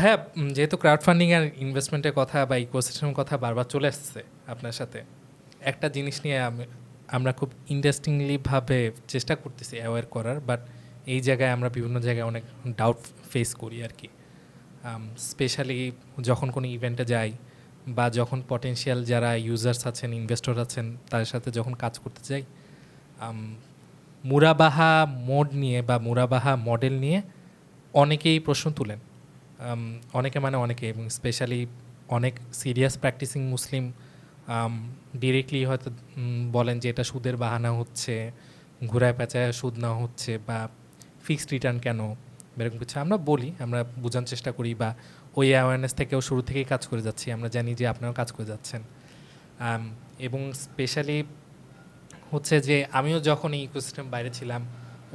ভাইয়া যেহেতু crowd funding আর ইনভেস্টমেন্টের কথা বা ইকোসিস্টেমের কথা বারবার চলে আসছে আপনার সাথে, একটা জিনিস নিয়ে আমি- আমরা খুব ইন্টারেস্টিংলিভাবে চেষ্টা করতেছি অ্যাওয়ার করার বাট এই জায়গায় আমরা বিভিন্ন জায়গায় অনেক ডাউট ফেস করি আর কি। স্পেশালি যখন কোনো ইভেন্টে যাই বা যখন পটেনশিয়াল যারা ইউজার্স আছেন ইনভেস্টর আছেন, তাদের সাথে যখন কাজ করতে যাই মুরাবাহা মোড নিয়ে বা মুরাবাহা মডেল নিয়ে অনেকেই প্রশ্ন তুলেন। অনেকে মানে অনেকে, এবং স্পেশালি অনেক সিরিয়াস প্র্যাকটিসিং মুসলিম ডিরেক্টলি হয়তো বলেন যে এটা সুদের বাহানা হচ্ছে, ঘুরায় পেঁচায় সুদ না হচ্ছে বা ফিক্সড রিটার্ন কেন এরকম কিছু। আমরা বলি, আমরা বোঝার চেষ্টা করি বা ওই অ্যাওয়ারনেস থেকেও শুরু থেকেই কাজ করে যাচ্ছি, আমরা জানি যে আপনারাও কাজ করে যাচ্ছেন। এবং স্পেশালি হচ্ছে যে আমিও যখন এই ইকোসিস্টেম বাইরে ছিলাম,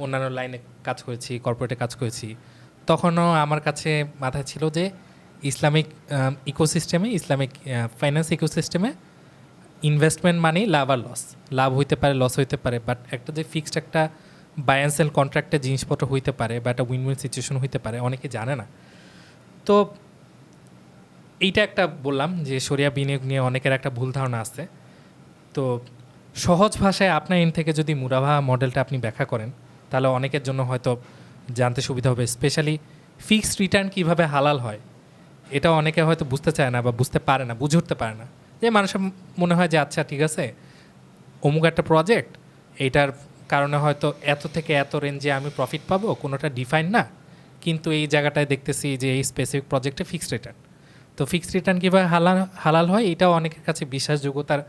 অন্যান্য লাইনে কাজ করেছি কর্পোরেটে কাজ করেছি তখনও আমার কাছে মাথায় ছিল যে ইসলামিক ইকোসিস্টেমে ইসলামিক ফাইন্যান্স ইকোসিস্টেমে ইনভেস্টমেন্ট মানে লাভ আর লস লাভ হইতে পারে লস হইতে পারে বাট একটা যে ফিক্সড একটা বাই অ্যান্ড জিনিসপত্র হইতে পারে বা একটা উইন উইন সিচুয়েশন হইতে পারে, অনেকে জানে না। তো এইটা একটা বললাম যে সরিয়া বিনিয়োগ নিয়ে অনেকের একটা ভুল ধারণা আছে। তো সহজ ভাষায় আপনার এন থেকে যদি মুরাভা মডেলটা আপনি ব্যাখ্যা করেন, তাহলে অনেকের জন্য হয়তো জানতে সুবিধা হবে স্পেশালি ফিক্সড রিটার্ন কীভাবে হালাল হয়, এটা অনেকে হয়তো বুঝতে চায় না বা বুঝতে পারে না, বুঝে উঠতে পারে না। যে মানুষের মনে হয় যে আচ্ছা ঠিক আছে, অমুক একটা প্রজেক্ট এইটার কারণে হয়তো এত থেকে এত রেঞ্জে আমি প্রফিট পাবো, কোনোটা ডিফাইন না, কিন্তু এই জায়গাটায় দেখতেছি যে, এই স্পেসিফিক প্রজেক্টে ফিক্সড রিটার্ন তো ফিক্সড রিটার্ন কীভাবে হালাল হালাল হয়, এটাও অনেকের কাছে বিশ্বাসযোগ্যতার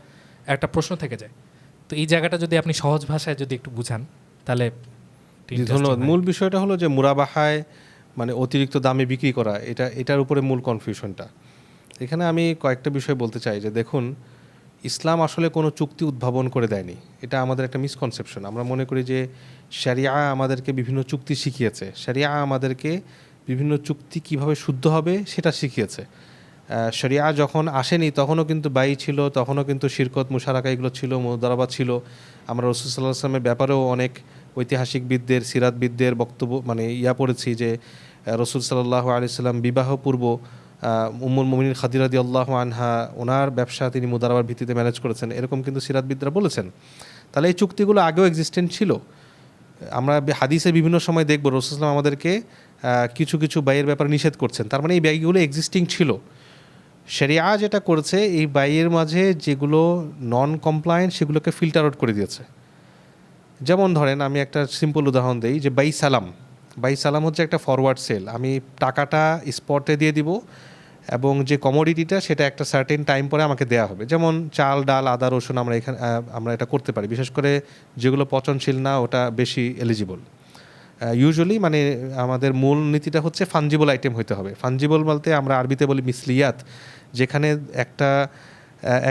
একটা প্রশ্ন থেকে যায়। তো এই জায়গাটা যদি আপনি সহজ ভাষায় যদি একটু বুঝান, তাহলে ধন্যবাদ মূল বিষয়টা হলো যে মুরাবাহায় মানে অতিরিক্ত দামে বিক্রি করা এটা এটার উপরে মূল কনফিউশনটা এখানে আমি কয়েকটা বিষয় বলতে চাই যে দেখুন ইসলাম আসলে কোনো চুক্তি উদ্ভাবন করে দেয়নি। এটা আমাদের একটা মিসকনসেপশন আমরা মনে করি যে শরিয়া আমাদেরকে বিভিন্ন চুক্তি শিখিয়েছে। শরিয়া আমাদেরকে বিভিন্ন চুক্তি কীভাবে শুদ্ধ হবে সেটা শিখিয়েছে। শরিয়া যখন আসেনি, তখনও কিন্তু বাই ছিল, তখনও কিন্তু শিরকত, মুশারাকা এগুলো ছিল মুদারাবা ছিল। আমরা রসুল সাল্লাহ আসলামের ব্যাপারেও অনেক ঐতিহাসিকবিদদের, সিরাতবিদদের বক্তব্য মানে ইয়া পড়েছি যে রসুল সাল্লাহ আলি সাল্লাম বিবাহ পূর্ব উম্মুল মুমিন খাদিরাদি আল্লাহ আনহা, ওনার ব্যবসা তিনি মুদারাবার ভিত্তিতে ম্যানেজ করেছেন। এরকম কিন্তু সিরাতবিদরা বলেছেন। তাহলে এই চুক্তিগুলো আগেও এক্সিস্টেন্ট ছিল। আমরা হাদিসে বিভিন্ন সময় দেখব রসুলাম আমাদেরকে কিছু কিছু ব্যয়ের ব্যাপারে নিষেধ করছেন। তার মানে এই ব্যয়গুলো এক্সিস্টিং ছিল। শরিয়া যেটা করেছে, এই বাইয়ের মাঝে যেগুলো নন কমপ্লায়েন্ট সেগুলোকে ফিল্টার আউট করে দিয়েছে। যেমন ধরেন, আমি একটা সিম্পল উদাহরণ দিই যে বাই সালাম। বাই সালাম হচ্ছে একটা ফরওয়ার্ড সেল আমি টাকাটা স্পটে দিয়ে দিব এবং যে কমোডিটিটা সেটা একটা সার্টেন টাইম পরে আমাকে দেওয়া হবে। যেমন চাল, ডাল, আদা, রসুন আমরা এখানে আমরা এটা করতে পারি। বিশেষ করে যেগুলো পচনশীল না, ওটা বেশি এলিজিবল ইউজুয়ালি মানে আমাদের মূল নীতিটা হচ্ছে ফানজিবল আইটেম হতে হবে। ফানজিবল বলতে আমরা আরবিতে বলি মিসলিয়াত, যেখানে একটা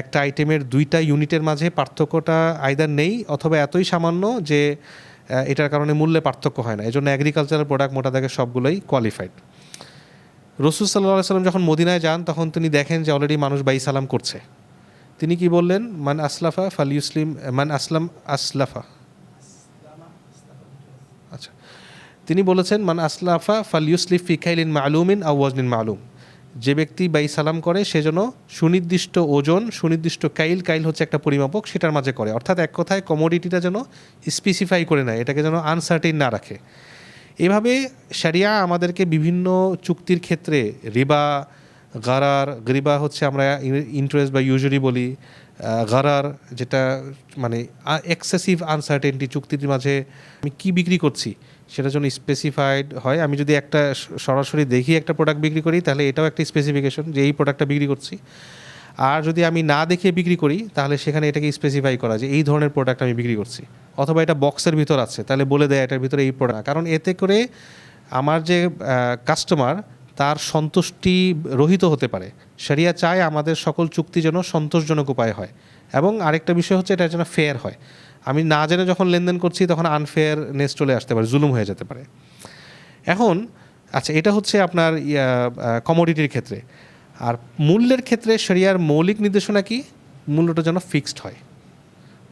একটা আইটেমের দুইটা ইউনিটের মাঝে পার্থক্যটা আয়দার নেই অথবা এতই সামান্য যে এটার কারণে মূল্যে পার্থক্য হয় না। এই জন্য অ্যাগ্রিকালচারাল প্রোডাক্ট মোটা দাগে সবগুলোই কোয়ালিফাইড রসুল সাল্লাহ সাল্লাম যখন মদিনায় যান, তখন তিনি দেখেন যে অলরেডি মানুষ বাই সালাম করছে। তিনি কি বললেন? মান আসলাফা ফাল ইউসলিম মান আসলাম আসলাফা আচ্ছা তিনি বলেছেন, মান আসলাফা ফাল ইউসলিফ ফিকাইলিন মালুমিন আউ ওয়াজনিন মালুম। যে ব্যক্তি বাই সালাম করে, সে যেন সুনির্দিষ্ট ওজন, সুনির্দিষ্ট কাইল কাইল হচ্ছে একটা পরিমাপক, সেটার মাঝে করে। অর্থাৎ এক কথায় কমোডিটিটা যেন স্পেসিফাই করে নেয়, এটাকে যেন আনসার্টেন না রাখে। এভাবে শারিয়া আমাদেরকে বিভিন্ন চুক্তির ক্ষেত্রে, রিবা, গারার রিবা হচ্ছে আমরা ইন্টারেস্ট বা ইউজুয়ালি বলি গারার যেটা মানে এক্সেসিভ আনসার্টেনটি চুক্তির মাঝে আমি কি বিক্রি করছি সেটা জন্য স্পেসিফাইড হয়। আমি যদি একটা সরাসরি দেখি একটা প্রোডাক্ট বিক্রি করি, তাহলে এটাও একটা স্পেসিফিকেশন যে এই প্রোডাক্টটা বিক্রি করছি। আর যদি আমি না দেখে বিক্রি করি, তাহলে সেখানে এটাকে স্পেসিফাই করা যে এই ধরনের প্রোডাক্ট আমি বিক্রি করছি। অথবা এটা বক্সের ভিতর আছে, তাহলে বলে দেয় এটার ভিতরে এই প্রোডাক্ট কারণ এতে করে আমার যে কাস্টমার তার সন্তুষ্টি রহিত হতে পারে। সেরিয়া চায় আমাদের সকল চুক্তি যেন সন্তোষজনক উপায় হয়। এবং আরেকটা বিষয় হচ্ছে এটা যেন ফেয়ার হয়। আমি না জেনে যখন লেনদেন করছি তখন আনফেয়ারনেস চলে আসতে পারে, জুলুম হয়ে যেতে পারে। এখন আচ্ছা এটা হচ্ছে আপনার কমোডিটির ক্ষেত্রে। আর মূল্যের ক্ষেত্রে শরিয়ার মৌলিক নির্দেশনা কি? মূল্যটা যেন ফিক্সড হয়।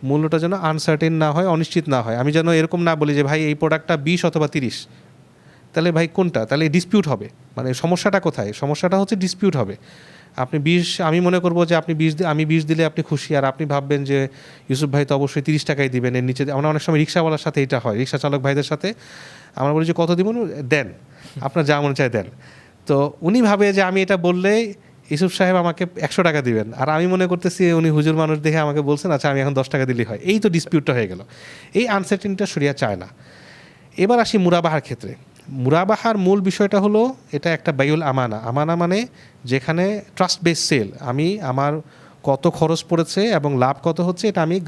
মূল্যটা যেন আনসার্টেন না হয়, অনিশ্চিত না হয়। আমি যেন এরকম না বলি যে, ভাই, এই প্রোডাক্টটা বিশ অথবা তিরিশ তাহলে ভাই কোনটা? তাহলে ডিসপিউট হবে। মানে সমস্যাটা কোথায়? সমস্যাটা হচ্ছে ডিসপিউট হবে। আপনি বিষ আমি মনে করব যে আপনি বিষ আমি বিষ দিলে আপনি খুশি। আর আপনি ভাববেন যে ইউসুফ ভাই তো অবশ্যই তিরিশ টাকাই দিবেন এর নিচে। আমরা অনেক সময় রিক্সাওয়ালার সাথে এটা হয়। রিক্সা চালক ভাইদের সাথে আমরা বলি যে, কত দিব? দেন। আপনার যা মনে চায় দেন। তো উনি ভাবে যে আমি এটা বললে ইউসুফ সাহেব আমাকে একশো টাকা দিবেন। আর আমি মনে করতেছি উনি হুজুর মানুষ দেখে আমাকে বলছেন আচ্ছা আমি এখন দশ টাকা দিলেই হয়। এই তো ডিসপিউটটা হয়ে গেল। এই আনসার্টিনটা সরিয়া চায় না। এবার আসি মুরাবাহার ক্ষেত্রে। মুরাবাহার মূল বিষয়টা হলো এটা একটা বায়ুল আমানা। আমানা মানে যেখানে ট্রাস্ট বেস সেল আমি আমার কত খরচ পড়েছে এবং লাভ কত হচ্ছে এটা আমি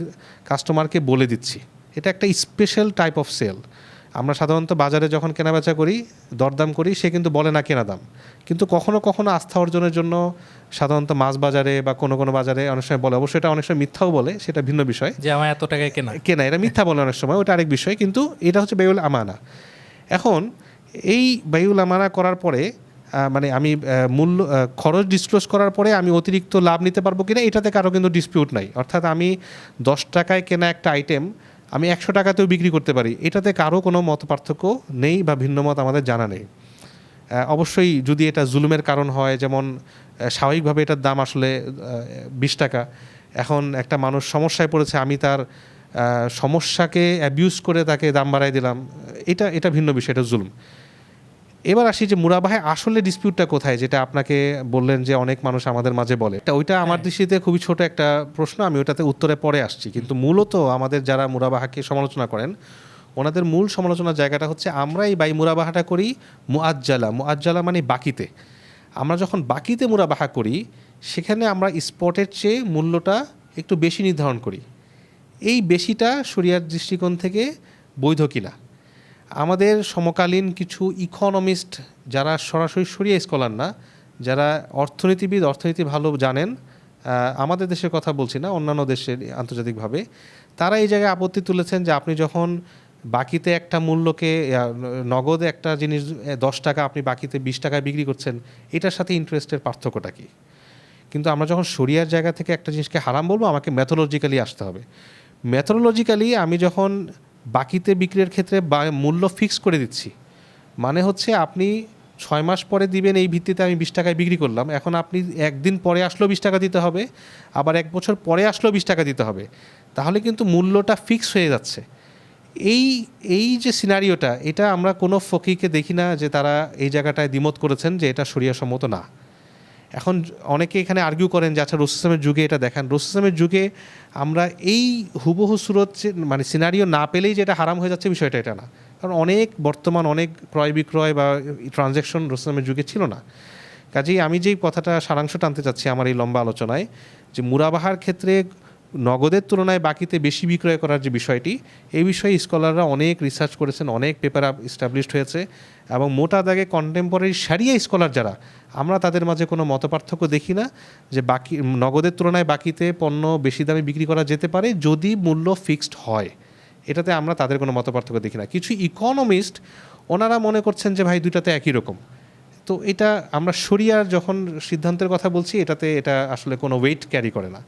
কাস্টমারকে বলে দিচ্ছি। এটা একটা স্পেশাল টাইপ অফ সেল আমরা সাধারণত বাজারে যখন কেনাবেচা করি দরদাম করি সে কিন্তু বলে না কেনা দাম। কিন্তু কখনো কখনো আস্থা অর্জনের জন্য সাধারণত মাছ বাজারে বা কোনো কোনো বাজারে অনেক সময় বলে। অবশ্যই এটা অনেক সময় মিথ্যাও বলে সেটা ভিন্ন বিষয়। যে আমার এত টাকায় কেনা। কেনা এটা মিথ্যা বলে অনেক সময় ওটা আরেক বিষয়। কিন্তু এটা হচ্ছে বেউল আমানা। এখন এই বেউল আমানা করার পরে মানে আমি মূল্য খরচ ডিসক্লোজ করার পরে আমি অতিরিক্ত লাভ নিতে পারব কিনা এটাতে কারও কিন্তু ডিসপিউট নাই। অর্থাৎ আমি দশ টাকায় কেনা একটা আইটেম আমি একশো টাকাতেও বিক্রি করতে পারি। এটাতে কারও কোনো মত পার্থক্য নেই বা ভিন্ন মত আমাদের জানা নেই। অবশ্যই যদি এটা জুলুমের কারণ হয়, যেমন স্বাভাবিকভাবে এটার দাম আসলে বিশ টাকা। এখন একটা মানুষ সমস্যায় পড়েছে, আমি তার সমস্যাকে অ্যাবিউজ করে তাকে দাম বাড়াই দিলাম। এটা এটা ভিন্ন বিষয়, এটা জুলুম। এবার আসি যে মুরাবাহে আসলে ডিসপিউটটা কোথায় যেটা আপনাকে বললেন যে অনেক মানুষ আমাদের মাঝে বলে। তা ওইটা আমার দৃষ্টিতে খুবই ছোট একটা প্রশ্ন আমি ওটাতে উত্তরে পরে আসছি। কিন্তু মূলত আমাদের যারা মুরাবাহাকে সমালোচনা করেন ওনাদের মূল সমালোচনার জায়গাটা হচ্ছে আমরা এই বাই মুরাবাহাটা করি মুআজ্জালা। মুআজ্জালা মানে বাকিতে। আমরা যখন বাকিতে মুরাবাহা করি সেখানে আমরা স্পটের চেয়ে মূল্যটা একটু বেশি নির্ধারণ করি। এই বেশিটা শরিয়ার দৃষ্টিকোণ থেকে বৈধ কিনা? আমাদের সমকালীন কিছু ইকোনমিস্ট যারা সরাসরি সরিয়া স্কলার না, যারা অর্থনীতিবিদ, অর্থনীতি ভালো জানেন আমাদের দেশের কথা বলছি না, অন্যান্য দেশের আন্তর্জাতিকভাবে, তারা এই জায়গায় আপত্তি তুলেছেন যে আপনি যখন বাকিতে একটা মূল্যকে নগদে একটা জিনিস দশ টাকা, আপনি বাকিতে বিশ টাকায় বিক্রি করছেন, এটার সাথে ইন্টারেস্টের পার্থক্যটা কী? কিন্তু আমরা যখন শরিয়ার জায়গা থেকে একটা জিনিসকে হারাম বলব, আমাকে ম্যাথোলজিক্যালি আসতে হবে। ম্যাথোলজিক্যালি আমি যখন বাকিতে বিক্রির ক্ষেত্রে মূল্য ফিক্স করে দিচ্ছি। মানে হচ্ছে আপনি ছয় মাস পরে দিবেন এই ভিত্তিতে আমি বিশ টাকায় বিক্রি করলাম। এখন আপনি একদিন পরে আসলেও বিশ টাকা দিতে হবে, আবার এক বছর পরে আসলেও বিশ টাকা দিতে হবে। তাহলে কিন্তু মূল্যটা ফিক্স হয়ে যাচ্ছে। এই এই যে সিনারিওটা এটা আমরা কোনো ফকিকে দেখি না যে তারা এই জায়গাটায় দ্বিমত করেছেন যে এটা সরিয়াসম্মত না। এখন অনেকে এখানে আর্গিউ করেন যে আচ্ছা রসুসামের যুগে এটা দেখান। রসুসামের যুগে আমরা এই হুবহু সুরত মানে সিনারিও না পেলেই যে এটা হারাম হয়ে যাচ্ছে বিষয়টা এটা না। কারণ অনেক বর্তমান, অনেক ক্রয় বিক্রয় বা ট্রানজ্যাকশন রসুসামের যুগে ছিল না। কাজেই আমি যেই কথাটা সারাংশ টানতে চাচ্ছি আমার এই লম্বা আলোচনায়, যে মুরাবাহার ক্ষেত্রে নগদের তুলনায় বাকিতে বেশি বিক্রয় করার যে বিষয়টি, এই বিষয়ে স্কলাররা অনেক রিসার্চ করেছেন, অনেক পেপার ইস্টাবলিশড হয়েছে এবং মোটা দাগে কন্টেম্পোরারি সারিয়া স্কলার যারা, আমরা তাদের মাঝে কোনো মতপার্থক্য দেখি না যে বাকি, নগদের তুলনায় বাকিতে পণ্য বেশি দামে বিক্রি করা যেতে পারে যদি মূল্য ফিক্সড হয়। এটাতে আমরা তাদের কোনো মতপার্থক্য দেখি না। কিছু ইকোনমিস্ট ওনারা মনে করছেন যে ভাই দুইটাতে একই রকম। তো এটা আমরা শরিয়ার যখন সিদ্ধান্তের কথা বলছি, এটাতে এটা আসলে কোনো ওয়েট ক্যারি করে না।